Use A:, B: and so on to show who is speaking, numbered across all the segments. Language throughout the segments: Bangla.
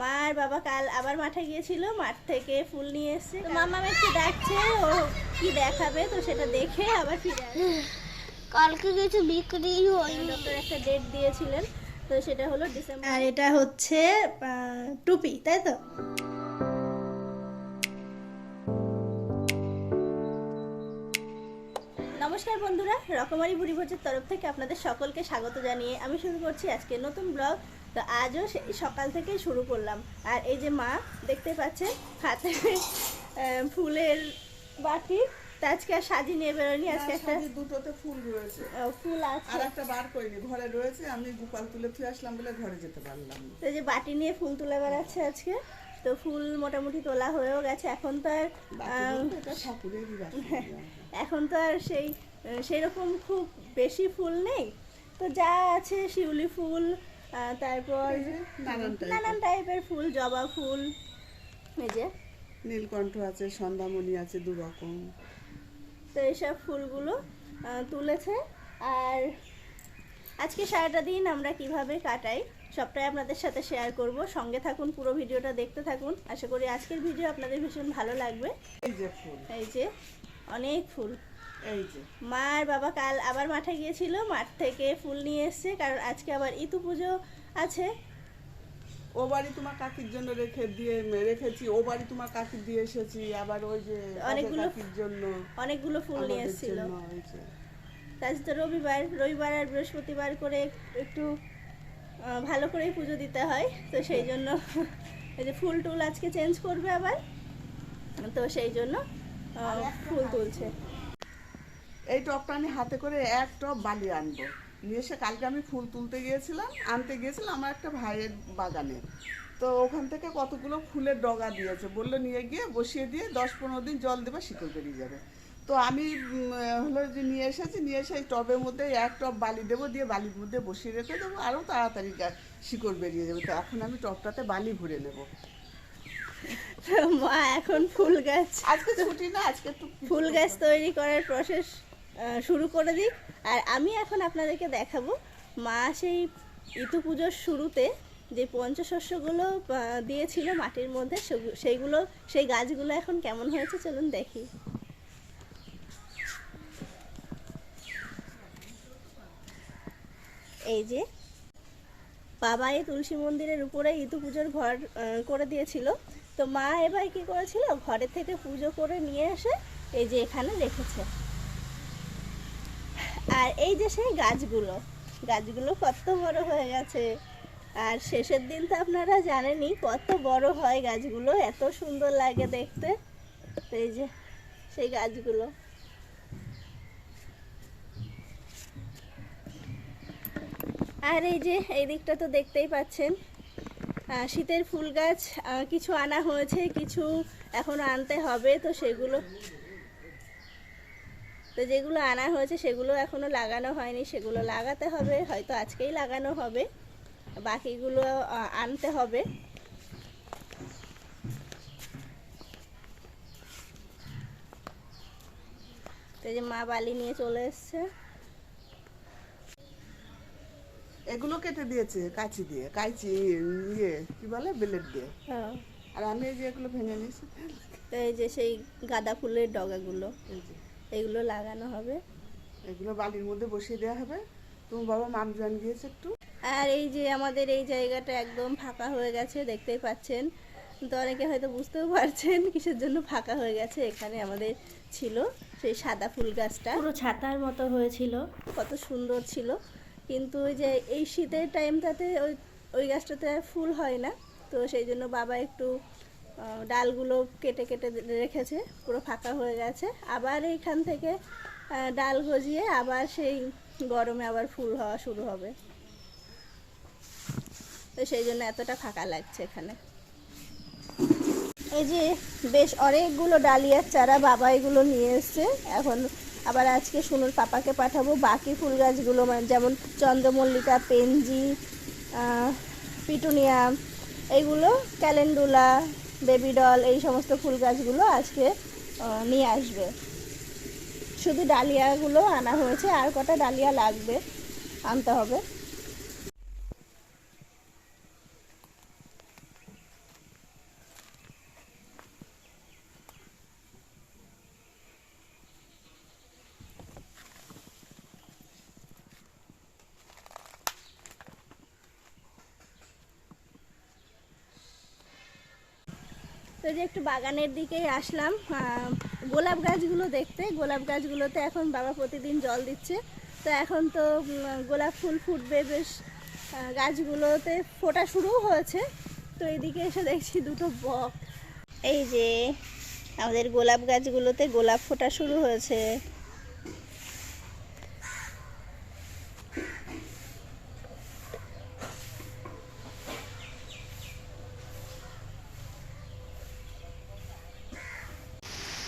A: মা আর বাবা কাল আবার মাঠে গিয়েছিল মাঠ থেকে ফুল নিয়ে এসছে। তো মামা একটু ডাকছে ও কি দেখাবে তো সেটা দেখে আবার ফিরে
B: কালকে কিছু বিক্রি হয়নি।
A: ডক্টর একটা ডেট দিয়েছিলেন তো সেটা হলো ডিসেম্বর আর এটা হচ্ছে টুপি তাই তো? নমস্কার বন্ধুরা রকমারি বুড়ি ভোজের তরফ থেকে আপনাদের সকলকে স্বাগত জানিয়ে আমি শুরু করছি আজকে নতুন ব্লগ। তো আজও সে- সকাল থেকেই শুরু করলাম। আর এই যে মা দেখতে পাচ্ছেন হাতে ফুলের বাটি। তা আজকে আর সাজি নিয়ে বেরোয়নি আজকে একটা
C: দুটোতে ফুল রয়েছে।
A: ফুল আছে।
C: আর একটা বার করিনি ঘরে রয়েছে আমি গোপাল তুলে থুয়ে আসলাম বলে ঘরে যেতে পারলাম
A: তো যে বাটি নিয়ে ফুল তুলে বেড়াচ্ছে আজকে তো ফুল মোটামুটি তোলা হয়েও গেছে এখন তো আর। এখন তো আর সেই সেরকম খুব বেশি ফুল নেই। তো যা আছে শিউলি ফুল তারপর
C: নানান
A: টাইপের ফুল জবা ফুল এই যে।
C: নীলকণ্ঠ আছে সন্ধ্যামণি আছে দু রকম
A: তো এইসব ফুলগুলো তুলেছে। আর আজকে সারাটা দিন আমরা কীভাবে কাটাই সবটাই আপনাদের সাথে শেয়ার করব। সঙ্গে থাকুন পুরো ভিডিওটা দেখতে থাকুন। আশা করি আজকের ভিডিও আপনাদের ভীষণ ভালো লাগবে।
C: এই যে ফুল।
A: এই যে অনেক ফুল।
C: এই যে।
A: মা আর বাবা কাল আবার মাঠে গিয়েছিল মাঠ থেকে ফুল নিয়ে এসছে কারণ আজকে আবার ইতু পুজো আছে।
C: ও বাড়ি তোমার কাকির জন্য রেখে দিয়ে রেখেছি ও বাড়ি তোমার কাকির দিয়ে এসেছি আবার ওই যে
A: অনেকগুলো
C: কাকির জন্য
A: অনেকগুলো ফুল নিয়ে এসেছিল। তাই তো রবিবার রবিবার আর বৃহস্পতিবার করে একটু ভালো করেই পুজো দিতে হয় তো সেই জন্য এই যে ফুল টুল আজকে চেঞ্জ করবে আবার তো সেই জন্য ফুল তুলছে।
C: এই টপটা আমি হাতে করে এক টপ বালি আনব। নিয়ে এসে কালকে আমি ফুল তুলতে গিয়েছিলাম আনতে গিয়েছিলাম আমার একটা ভাইয়ের বাগানে। তো ওখান থেকে কতগুলো ফুলের ডগা দিয়েছে বলল নিয়ে গিয়ে বসিয়ে দিয়ে দশ পনেরো দিন জল দেবে শিকড় বেরিয়ে যাবে। তো আমি হলো যে নিয়ে এসেছি নিয়ে এসে টবের মধ্যে এক টব বালি দেবো দিয়ে বালির মধ্যে বসিয়ে রেখে দেবো আরও তাড়াতাড়ি শিকড় বেরিয়ে যাবে। তো এখন আমি টবটাতে বালি ভরে নেব।
A: মা এখন ফুল গাছ।
C: আজকে ছুটি না আজকে একটু
A: ফুল গাছ তৈরি করার প্রসেস শুরু করে দিই। আর আমি এখন আপনাদেরকে দেখাবো মা সেই ইতু পুজোর শুরুতে যে পঞ্চশস্যগুলো দিয়েছিল মাটির মধ্যে সেইগুলো সেই গাছগুলো এখন কেমন হয়েছে চলুন দেখি। এই যে বাবা এই তুলসী মন্দিরের উপরে ইতু পুজোর ঘর করে দিয়েছিল। তো মা এবার কি করেছিল? ঘরের থেকে পুজো করে নিয়ে এসে এই যে এখানে রেখেছে। আর এই যে সেই গাছগুলো গাছগুলো কত বড় হয়ে গেছে। আর শেষের দিন তো আপনারা জানেনই কত বড় হয় গাছগুলো, এত সুন্দর লাগে দেখতে। এই যে সেই গাছগুলো। আর এই যে এই দিকটা তো দেখতেই পাচ্ছেন। শীতের ফুল গাছ কিছু আনা হয়েছে, কিছু এখনও আনতে হবে, তো সেগুলো তো যেগুলো আনা হয়েছে সেগুলো এখনও লাগানো হয়নি সেগুলো লাগাতে হবে হয়তো আজকেই লাগানো হবে। বাকিগুলো আনতে হবে। তো যে মা বালি নিয়ে চলে এসছে।
C: এগুলো কেটে দিয়েছে কাঁচি দিয়ে কাঁচি ইয়ে কি বলে ব্লেড দিয়ে।
A: হ্যাঁ।
C: আর আমি এই যে এগুলো ভেঙে নিয়েছি।
A: এই যে সেই গাঁদা ফুলের ডগাগুলো।
C: এই যে।
A: এগুলো লাগানো হবে।
C: এগুলো বালির মধ্যে বসিয়ে দেওয়া হবে। তোমার বাবা মামজান গিয়েছে একটু।
A: আর এই যে আমাদের এই জায়গাটা একদম ফাঁকা হয়ে গেছে দেখতেই পাচ্ছেন। তো অনেকে হয়তো বুঝতেও পারছেন কিসের জন্য ফাঁকা হয়ে গেছে এখানে আমাদের ছিল সেই সাদা ফুল গাছটা। পুরো ছাতার মতো হয়েছিল। কত সুন্দর ছিল। কিন্তু ওই যে এই শীতের টাইমটাতে ওই ওই গাছটাতে আর ফুল হয় না। তো সেই জন্য বাবা একটু ডালগুলো কেটে কেটে রেখেছে, পুরো ফাঁকা হয়ে গেছে। আবার এইখান থেকে ডাল গজিয়ে আবার সেই গরমে আবার ফুল হওয়া শুরু হবে। তো সেই জন্য এতটা ফাঁকা লাগছে এখানে। এই যে বেশ অনেকগুলো ডালিয়ার চারা বাবা এগুলো নিয়ে এসছে। এখন আবার আজকে সুনুর পাপাকে পাঠাবো। বাকি ফুল গাছগুলো মানে যেমন চন্দ্রমল্লিকা পেনজি পিটুনিয়া এইগুলো ক্যালেন্ডুলা বেবি ডল, এই সমস্ত ফুল গাছগুলো আজকে নিয়ে আসবে। শুধু ডালিয়াগুলো আনা হয়েছে, আর কটা ডালিয়া লাগবে আনতে হবে। তো যে একটু বাগানের দিকেই আসলাম। গোলাপ গাছগুলো দেখতে। গোলাপ গাছগুলোতে এখন বাবা প্রতিদিন জল দিচ্ছে। তো এখন তো গোলাপ ফুল ফুটবে বেশ। গাছগুলোতে ফোটা শুরু হয়েছে। তো এদিকে এসে দেখছি দুটো বক। এই যে, আমাদের গোলাপ গাছগুলোতে গোলাপ ফোটা শুরু হয়েছে।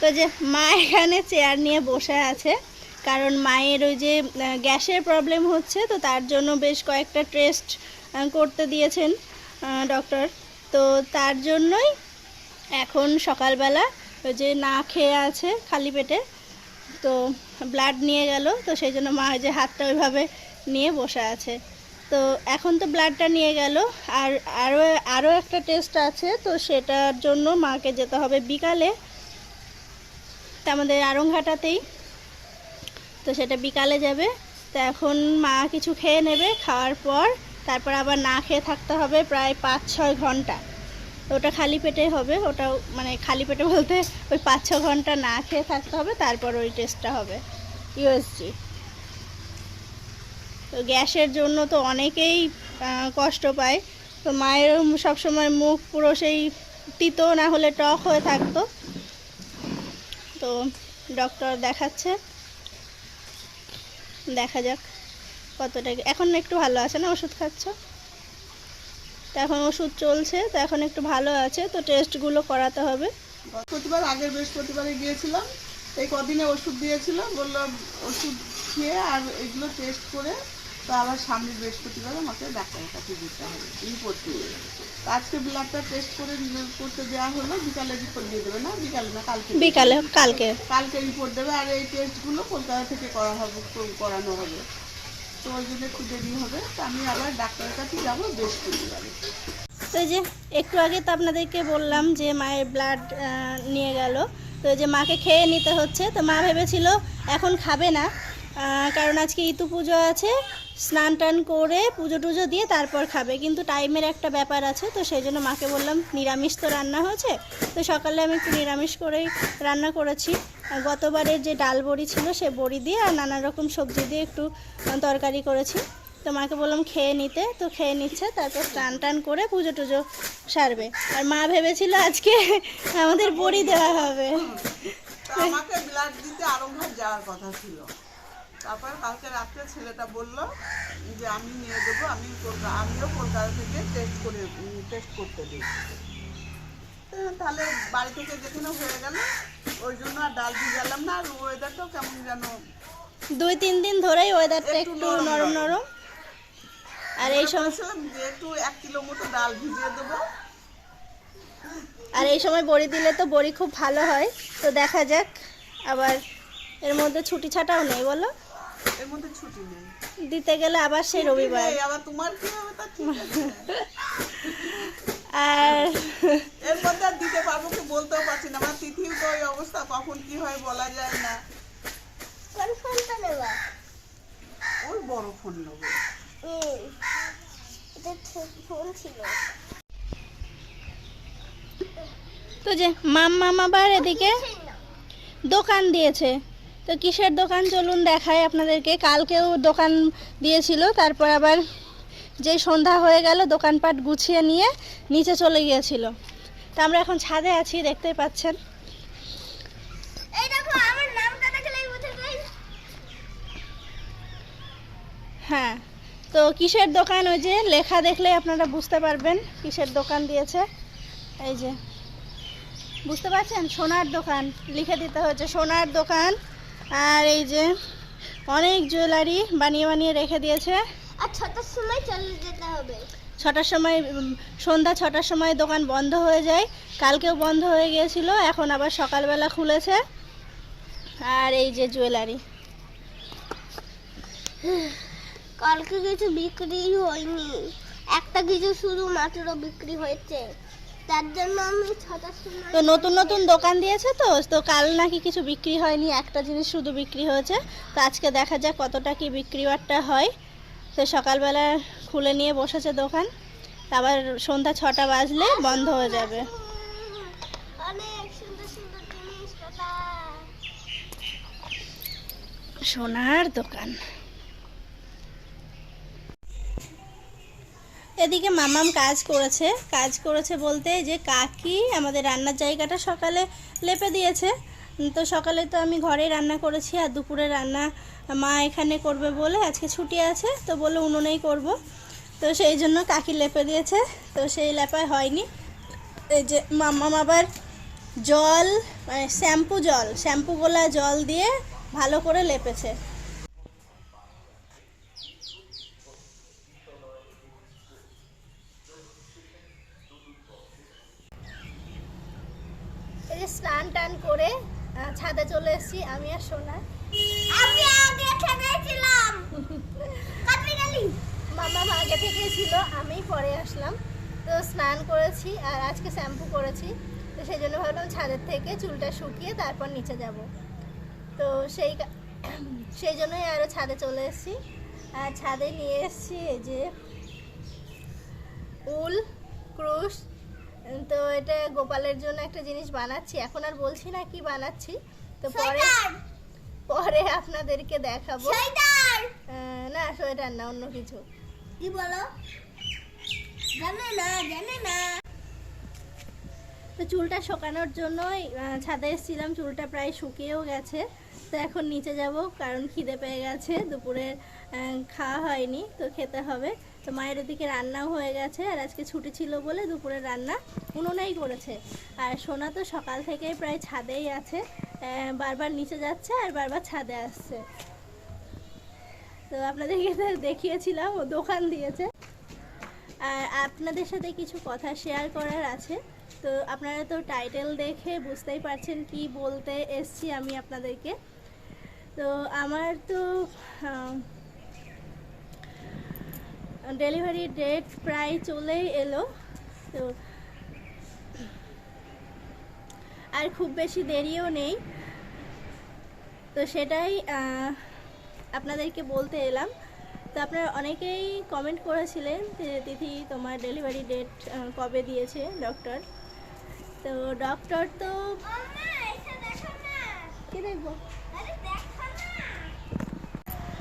A: তো যে মা এখানে চেয়ার নিয়ে বসে আছে, কারণ মায়ের ওই যে গ্যাসের প্রবলেম হচ্ছে, তো তার জন্য বেশ কয়েকটা টেস্ট করতে দিয়েছেন ডক্টর তো তার জন্যই এখন সকালবেলা ওই যে না খেয়ে আছে খালি পেটে, তো ব্লাড নিয়ে গেল, তো সেই জন্য মা যে হাতটা ওইভাবে নিয়ে বসে আছে। তো এখন তো ব্লাডটা নিয়ে গেল, আর আরও আরও একটা টেস্ট আছে, তো সেটার জন্য মাকে যেতে হবে বিকালে। তা আমাদের আরংঘাটাতেই তো সেটা বিকালে যাবে। তো এখন মা কিছু খেয়ে নেবে, খাওয়ার পর তারপর আবার না খেয়ে থাকতে হবে প্রায় পাঁচ ছয় ঘণ্টা। ওটা খালি পেটে হবে ওটাও মানে খালি পেটে বলতে ওই পাঁচ ছ ঘণ্টা না খেয়ে থাকতে হবে, তারপর ওই টেস্টটা হবে ইউএসজি তো গ্যাসের জন্য তো অনেকেই কষ্ট পায়। তো মায়ের সবসময় মুখ পুরো সেই তিতো না হলে টক হয়ে থাকতো। তো ডক্টর দেখাচ্ছে। দেখা যাক কতটা এখন একটু ভালো আছে না? ওষুধ খাচ্ছ? তো এখন ওষুধ চলছে, তো এখন একটু ভালো আছে, তো টেস্টগুলো করাতে হবে।
C: বৃহস্পতিবার, আগের বৃহস্পতিবারে গিয়েছিলাম। এই কদিনে ওষুধ দিয়েছিল বলল ওষুধ খেয়ে আর এগুলো টেস্ট করে তো আবার সামনের বৃহস্পতিবার আমাকে ডাক্তারের কাছে দিতে হবে রিপোর্ট দিয়ে তো আজকে ব্লাডটা টেস্ট করে করতে দেওয়া হলো বিকালে রিপোর্ট দিয়ে দেবে না বিকালে না কালকে।
A: বিকালে কালকে।
C: কালকে রিপোর্ট দেবে আর এই টেস্টগুলো কলকাতা থেকে করা হবে করানো হবে। তো ওই জন্য একটু দেরি হবে তো আমি আবার ডাক্তারের কাছে যাব বৃহস্পতিবারে।
A: তো এই যে একটু আগে তো আপনাদেরকে বললাম যে মায়ের ব্লাড নিয়ে গেল। তো যে মাকে খেয়ে নিতে হচ্ছে তো মা ভেবেছিল এখন খাবে না। কারণ আজকে ইতু পুজো আছে, স্নান টান করে পুজো টুজো দিয়ে তারপর খাবে। কিন্তু টাইমের একটা ব্যাপার আছে, তো সেই জন্য মাকে বললাম, নিরামিষ তো রান্না হয়েছে, তো সকালে আমি একটু নিরামিষ করেই রান্না করেছি। গতবারের যে ডাল বড়ি ছিল, সে বড়ি দিয়ে আর নানা রকম সবজি দিয়ে একটু তরকারি করেছি। তো মাকে বললাম, খেয়ে নিতে। তো খেয়ে নিচ্ছে, তারপর টান টান করে পুজো টুজো সারবে। আর মা ভেবেছিল আজকে আমাদের বড়ি দেওয়া হবে।
C: আমাকে ব্লাড দিতে আরম্ভার যাওয়ার কথা ছিল। তারপর কালকে রাত্রে ছেলেটা বলল যে আমি নিয়ে দেবো আমি আমিও কলকাতা থেকে টেস্ট করে টেস্ট করতে দিই তাহলে বাড়ি থেকে যেখানে হয়ে গেল ওই জন্য আর ডাল দিয়ে গেলাম না আর ওয়েদারটাও কেমন যেন
A: দুই তিন দিন ধরেই ওয়েদারটা
C: একটু নরম
A: নরম আর এই সময়
C: বলেছিলাম যে একটু এক কিলো মতো ডাল ভিজিয়ে দেবো।
A: আর এই সময় বড়ি দিলে তো বড়ি খুব ভালো হয়। তো দেখা যাক আবার এর মধ্যে ছুটি ছাটাও নেই বলো?
C: এর মধ্যে ছুটি নেই।
A: দিতে গেলে আবার সেই রবিবার।
C: আবার তোমার কি হবে তা ঠিক আছে।
A: আর
C: এর মধ্যে আর দিতে পারব কি বলতেও পারছি না। আমার তিথির তো ওই অবস্থা কখন কি হয় বলা যায় না।
B: কোন ফোনটা নেবা?
C: ওই বড় ফোন নেব।
B: এটা ফোন ছিল।
A: তো যে মাম আবার এদিকে দোকান দিয়েছে। তো কিসের দোকান? চলুন দেখায় আপনাদেরকে। কালকেও দোকান দিয়েছিল তারপর আবার যেই সন্ধ্যা হয়ে গেল দোকানপাট গুছিয়ে নিয়ে নিচে চলে গিয়েছিল। তো আমরা এখন ছাদে আছি দেখতেই পাচ্ছেন। হ্যাঁ তো কিসের দোকান? ওই যে লেখা দেখলে আপনারা বুঝতে পারবেন কিসের দোকান দিয়েছে। এই যে বুঝতে পারছেন? সোনার দোকান লিখে দিতে হয়েছে সোনার দোকান। আর এই যে অনেক জুয়েলারি বানিয়ে বানিয়ে রেখে দিয়েছে।
B: আর ছটার সময় চলে যেতে হবে।
A: ছটার সময় সন্ধ্যা ছটার সময় দোকান বন্ধ হয়ে যায়। কালকেও বন্ধ হয়ে গিয়েছিল এখন আবার সকালবেলা খুলেছে। আর এই যে জুয়েলারি।
B: কালকে কিছু বিক্রি হয়নি। একটা কিছু শুধু মাত্র বিক্রি হয়েছে। তার জন্য আমি ছটার সময়
A: তো নতুন নতুন দোকান দিয়েছে তো তো কাল নাকি কিছু বিক্রি হয়নি একটা জিনিস শুধু বিক্রি হয়েছে। তো আজকে দেখা যাক কতটা কি বিক্রি বাট্টা হয়। তো সকালবেলা খুলে নিয়ে বসেছে দোকান আবার সন্ধ্যা ছটা বাজলে বন্ধ হয়ে যাবে। সোনার দোকান। এদিকে মামাম কাজ করেছে। কাজ করেছে বলতে যে কাকি আমাদের রান্নার জায়গাটা সকালে লেপে দিয়েছে। তো সকালে তো আমি ঘরে রান্না করেছি আর দুপুরে রান্না মা এখানে করবে বলে আজকে ছুটি আছে, তো বলে উনুনেই করব। তো সেই জন্য কাকি লেপে দিয়েছে, তো সেই লেপায় হয়নি। এই যে মামাম আবার জল মানে শ্যাম্পু জল শ্যাম্পু গোলা জল দিয়ে ভালো করে লেপেছে এই যে স্নান টান করে ছাদে চলে এসেছি আমি আর সোনা।
B: আমি আগে গেলি।
A: মামা আগে থেকে ছিল আমি পরে আসলাম। তো স্নান করেছি আর আজকে শ্যাম্পু করেছি। তো সেই জন্য ভাবলাম ছাদের থেকে চুলটা শুকিয়ে তারপর নিচে যাব। তো সেই সেই জন্যই আরও ছাদে চলে এসেছি। আর ছাদে নিয়ে এসেছি এই যে উল ক্রুশ তো এটা গোপালের জন্য একটা জিনিস বানাচ্ছি। এখন আর বলছি না কি বানাচ্ছি। তো পরে পরে আপনাদেরকে দেখাবো। না সোয়েটার না অন্য কিছু।
B: কি বলো? জানে না জানে না।
A: তো চুলটা শুকানোর জন্যই ছাদে এসেছিলাম। চুলটা প্রায় শুকিয়েও গেছে। তো এখন নিচে যাব কারণ খিদে পেয়ে গেছে। দুপুরে খাওয়া হয়নি তো খেতে হবে। তো মায়ের ওদিকে রান্নাও হয়ে গেছে, আর আজকে ছুটি ছিল বলে দুপুরের রান্না উনুনেই করেছে। আর সোনা তো সকাল থেকেই প্রায় ছাদেই আছে বারবার নিচে যাচ্ছে আর বারবার ছাদে আসছে। তো আপনাদেরকে দেখিয়েছিলাম, ও দোকান দিয়েছে। আর আপনাদের সাথে কিছু কথা শেয়ার করার আছে। তো আপনারা তো টাইটেল দেখে বুঝতেই পারছেন কি বলতে এসছি আমি আপনাদেরকে। তো আমার তো ডেলিভারি ডেট প্রায় চলেই এলো, তো আর খুব বেশি দেরিও নেই। তো সেটাই আপনাদেরকে বলতে এলাম। তো আপনারা অনেকেই কমেন্ট করেছিলেন যে তিথি তোমার ডেলিভারি ডেট কবে দিয়েছে ডক্টর তো ডক্টর তো কি দেখব?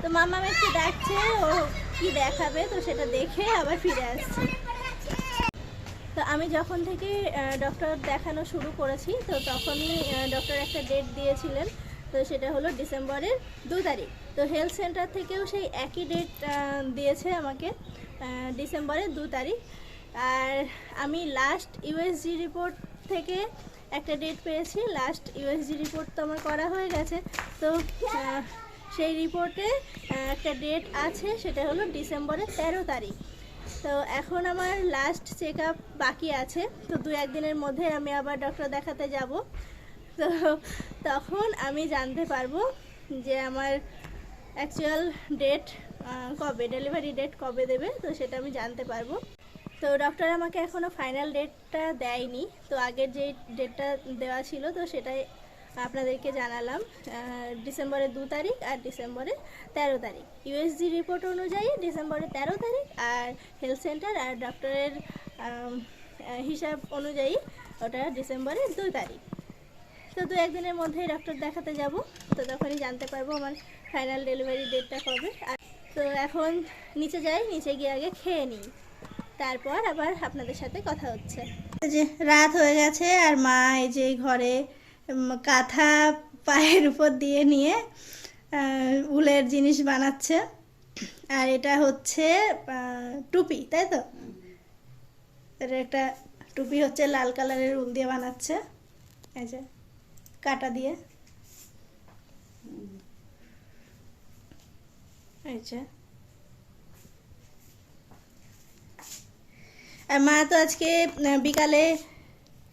A: তো মামা একটু ডাকছে, ও কি দেখাবে, তো সেটা দেখে আবার ফিরে আসছি। তো আমি যখন থেকে ডক্টর দেখানো শুরু করেছি, তো তখনই ডক্টর একটা ডেট দিয়েছিলেন, তো সেটা হলো ডিসেম্বরের দু তারিখ। তো হেলথ সেন্টার থেকেও সেই একই ডেট দিয়েছে আমাকে ডিসেম্বরের দু তারিখ। আর আমি লাস্ট ইউএসজি রিপোর্ট থেকে একটা ডেট পেয়েছি। লাস্ট ইউএসজি রিপোর্ট তো আমার করা হয়ে গেছে। তো সেই রিপোর্টে একটা ডেট আছে, সেটা হলো ডিসেম্বরের তেরো তারিখ। তো এখন আমার লাস্ট চেক আপ বাকি আছে। তো দু একদিনের মধ্যে আমি আবার ডক্টর দেখাতে যাব। তো তখন আমি জানতে পারব যে আমার অ্যাকচুয়াল ডেট কবে ডেলিভারি ডেট কবে দেবে, তো সেটা আমি জানতে পারব। তো ডক্টর আমাকে এখনও ফাইনাল ডেটটা দেয়নি। তো আগের যে ডেটটা দেওয়া ছিল, তো সেটাই আপনাদেরকে জানালাম ডিসেম্বরের দু তারিখ আর ডিসেম্বরের তেরো তারিখ। ইউএসজি রিপোর্ট অনুযায়ী ডিসেম্বরের তেরো তারিখ আর হেলথ সেন্টার আর ডক্টরের হিসাব অনুযায়ী ওটা ডিসেম্বরের দু তারিখ। তো দু একদিনের মধ্যেই ডক্টর দেখাতে যাব। তো তখনই জানতে পারব আমার ফাইনাল ডেলিভারি ডেটটা কবে। আর তো এখন নিচে যাই, নিচে গিয়ে আগে খেয়ে নিই। তারপর আবার আপনাদের সাথে কথা হচ্ছে। যে রাত হয়ে গেছে আর মা এই যে ঘরে কাঁথা পায়ের উপর দিয়ে নিয়ে উলের জিনিস বানাচ্ছে। আর এটা হচ্ছে টুপি, তাই তো? এটা একটা টুপি হচ্ছে লাল কালারের উল দিয়ে বানাচ্ছে। এই যে, কাটা দিয়ে। আর মা তো আজকে বিকালে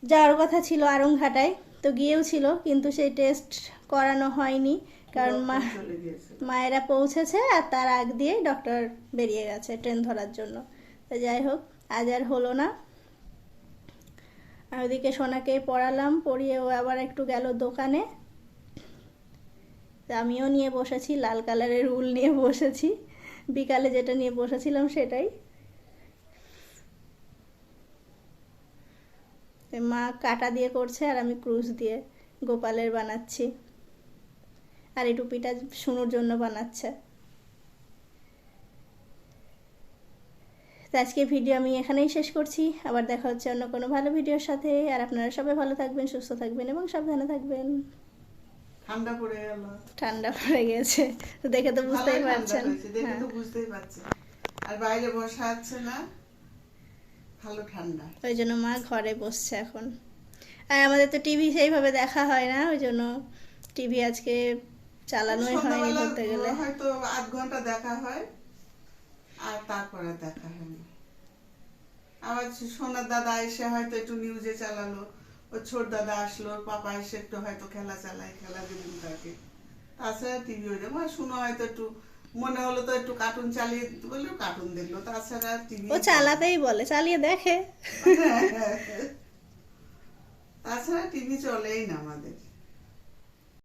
A: যাওয়ার কথা ছিল আরংঘাটায় তো গিয়েও ছিল কিন্তু সেই টেস্ট করানো হয়নি কারণ মা মায়েরা পৌঁছেছে আর তার আগ দিয়ে ডক্টর বেরিয়ে গেছে ট্রেন ধরার জন্য। তো যাই হোক আজ আর হলো না। আর ওদিকে সোনাকে পড়ালাম পড়িয়ে ও আবার একটু গেল দোকানে। তো আমিও নিয়ে বসেছি লাল কালারের উল নিয়ে বসেছি। বিকালে যেটা নিয়ে বসেছিলাম সেটাই। মা কাটা দিয়ে করছে আর আমি ক্রুশ দিয়ে গোপালের বানাচ্ছি। আর এই টুপিটা শুনুর জন্য বানাচ্ছে। তো আজকে ভিডিও আমি এখানেই শেষ করছি। আবার দেখা হচ্ছে অন্য কোনো ভালো ভিডিওর সাথে। আর আপনারা সবাই ভালো থাকবেন সুস্থ থাকবেন এবং সাবধানে থাকবেন।
C: ঠান্ডা পড়ে গেল।
A: ঠান্ডা পড়ে গেছে। তো দেখে তো বুঝতেই পারছেন।
C: দেখে
A: হ্যাঁ।
C: তো বুঝতেই পারছেন। আর বাইরে বসা আছে না। ভালো ঠান্ডা।
A: ওই জন্য মা ঘরে বসছে এখন। আর আমাদের তো টিভি সেইভাবে দেখা হয় না ওই জন্য টিভি আজকে চালানোই হয়নি বলতে গেলে।
C: হয়তো আধ ঘণ্টা দেখা হয় আর তারপরে দেখা হয় না আবার সোনার দাদা এসে হয়তো একটু নিউজে চালালো ওর ছোট দাদা আসলো পাপা এসে একটু হয়তো খেলা চালায় খেলা দিলেন তাকে। তাছাড়া টিভি আর শুনো হয়তো একটু মনে হলো তো একটু কার্টুন চালিয়ে বলল কার্টুন দেখল তাছাড়া টিভি
A: ও চালাতেই বলে চালিয়ে দেখে।
C: তাছাড়া টিভি চলেই না আমাদের।